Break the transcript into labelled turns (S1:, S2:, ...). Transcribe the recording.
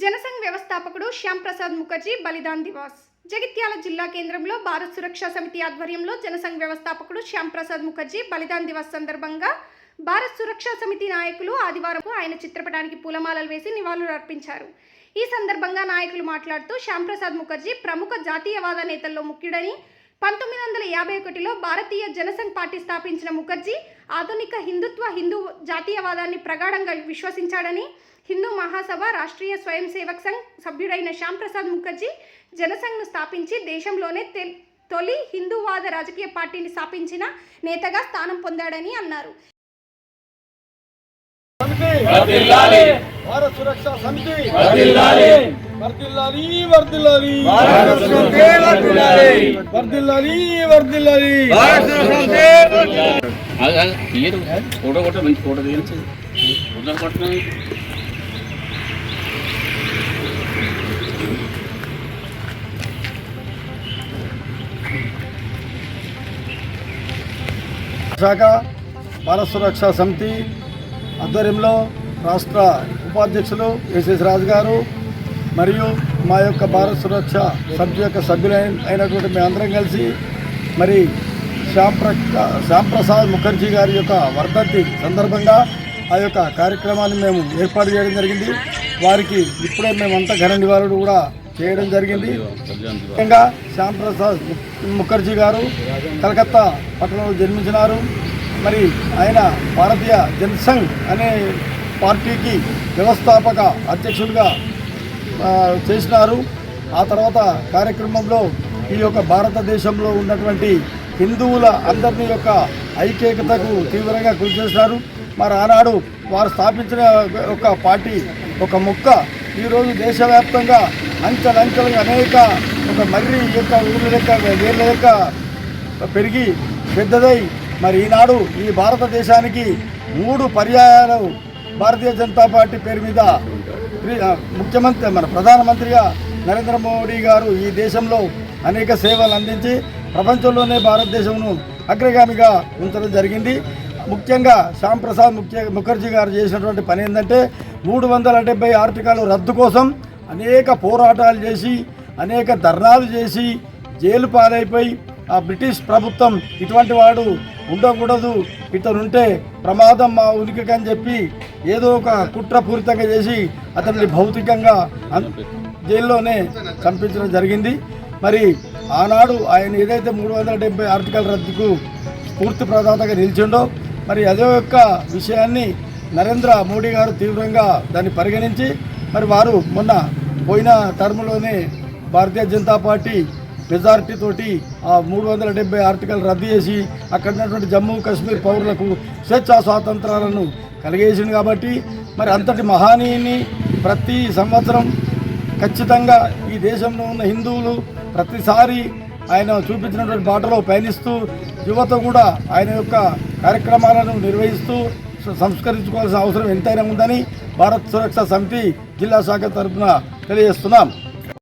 S1: జనసంఘ్ వ్యవస్థాపకుడు శ్యాంప్రసాద్ ముఖర్జీ బలిదాన్ దివాస్. జగిత్యాల జిల్లా కేంద్రంలో భారత్ సురక్షా సమితి ఆధ్వర్యంలో జనసంఘ్ వ్యవస్థాపకుడు శ్యాంప్రసాద్ ముఖర్జీ బలిదాన్ దివాస్ సందర్భంగా భారత్ సురక్షా సమితి నాయకులు ఆదివారం ఆయన చిత్రపటానికి పూలమాలలు వేసి నివాళులు అర్పించారు. ఈ సందర్భంగా నాయకులు మాట్లాడుతూ శ్యాంప్రసాద్ ముఖర్జీ ప్రముఖ జాతీయవాద నేతల్లో ముఖ్యుడని పంతొమ్మిది వందల యాభై ఒకటిలో భారతీయ జనసంఘ్ పార్టీ స్థాపించిన ముఖర్జీ ఆధునిక హిందుత్వ హిందూ జాతీయవాదాన్ని ప్రగాఢంగా విశ్వసించాడని హిందూ మహాసభ రాష్ట్రీయ స్వయం సేవక్ సంఘ్ సభ్యుడైన శ్యామ్ ప్రసాద్ ముఖర్జీ జనసంఘ్ను స్థాపించి దేశంలోనే తొలి హిందూవాద రాజకీయ పార్టీని స్థాపించిన నేతగా స్థానం పొందాడని అన్నారు.
S2: భారత సురక్షా సమితి! వర్దిల్లాలి వర్దిల్లాలి వర్దిల్లాలి వర్దిల్లాలి
S3: ఫోటో కొట్ట మంచి ఫోటో తీయచ్చు ఫోటో కొట్టిన
S2: శాఖ భారత సురక్షా సమితి ఆధ్వర్యంలో రాష్ట్ర ఉపాధ్యక్షులు ఎస్ఎస్ రాజు గారు మరియు మా యొక్క భారత సురక్ష సభ్యు యొక్క సభ్యులైన అయినటువంటి మేమందరం కలిసి మరి శ్యామ్ శ్యాంప్రసాద్ ప్రసాద్ ముఖర్జీ గారి యొక్క వర్ధంతి సందర్భంగా ఆ యొక్క కార్యక్రమాన్ని మేము ఏర్పాటు చేయడం జరిగింది. వారికి ఇప్పుడే మేమంతా ఘన నివాళులు కూడా చేయడం జరిగింది. ముఖ్యంగా శ్యాంప్రసాద్ ముఖర్జీ గారు కలకత్తా పట్టణంలో జన్మించినారు. మరి ఆయన భారతీయ జనసంఘ్ అనే పార్టీకి వ్యవస్థాపక అధ్యక్షుడిగా చేసినారు. ఆ తర్వాత కార్యక్రమంలో ఈ యొక్క భారతదేశంలో ఉన్నటువంటి హిందువుల అందరినీ యొక్క ఐక్యతకు తీవ్రంగా కృషి చేసినారు. మరి ఆనాడు వారు స్థాపించిన ఒక పార్టీ ఒక ముక్క. ఈరోజు దేశవ్యాప్తంగా అంచెలంచెలుగా అనేక ఒక మర్రి యొక్క ఊరి లెక్క వేర్ల లెక్క పెరిగి పెద్దదై మరి ఈనాడు ఈ భారతదేశానికి మూడు పర్యాయాలు భారతీయ జనతా పార్టీ పేరు మీద ముఖ్యమంత్రి మన ప్రధానమంత్రిగా నరేంద్ర మోడీ గారు ఈ దేశంలో అనేక సేవలు అందించి ప్రపంచంలోనే భారతదేశంను అగ్రగామిగా ఉంచడం జరిగింది. ముఖ్యంగా శ్యామ్ ప్రసాద్ ముఖ్య ముఖర్జీ గారు చేసినటువంటి పని ఏంటంటే మూడు వందల డెబ్బై ఆర్టికల్ రద్దు కోసం అనేక పోరాటాలు చేసి అనేక ధర్నాలు చేసి జైలు పాలైపోయి ఆ బ్రిటిష్ ప్రభుత్వం ఇటువంటి వాడు ఉండకూడదు. ఇతనుంటే ప్రమాదం మా ఉనికికి అని చెప్పి ఏదో ఒక కుట్రపూరితంగా చేసి అతన్ని భౌతికంగా జైల్లోనే చంపించడం జరిగింది. మరి ఆనాడు ఆయన ఏదైతే మూడు వందల డెబ్బై ఆర్టికల్ రద్దుకు పూర్తి ప్రదాతగా నిలిచిండో మరి అదే యొక్క విషయాన్ని నరేంద్ర మోడీ గారు తీవ్రంగా దాన్ని పరిగణించి మరి వారు మొన్న పోయిన టర్మ్లోనే భారతీయ జనతా పార్టీ మెజారిటీ తోటి ఆ మూడు వందల డెబ్బై ఆర్టికల్ రద్దు చేసి అక్కడ ఉన్నటువంటి జమ్మూ కాశ్మీర్ పౌరులకు స్వేచ్ఛా స్వాతంత్రాలను కలిగేసింది కాబట్టి మరి అంతటి మహానీయుని ప్రతి సంవత్సరం ఖచ్చితంగా ఈ దేశంలో ఉన్న హిందువులు ప్రతిసారి ఆయన చూపించినటువంటి బాటలో పయనిస్తూ యువత కూడా ఆయన యొక్క కార్యక్రమాలను నిర్వహిస్తూ సంస్కరించుకోవాల్సిన అవసరం ఎంతైనా ఉందని భారత్ సురక్షా సమితి జిల్లా శాఖ తరఫున తెలియజేస్తున్నాం.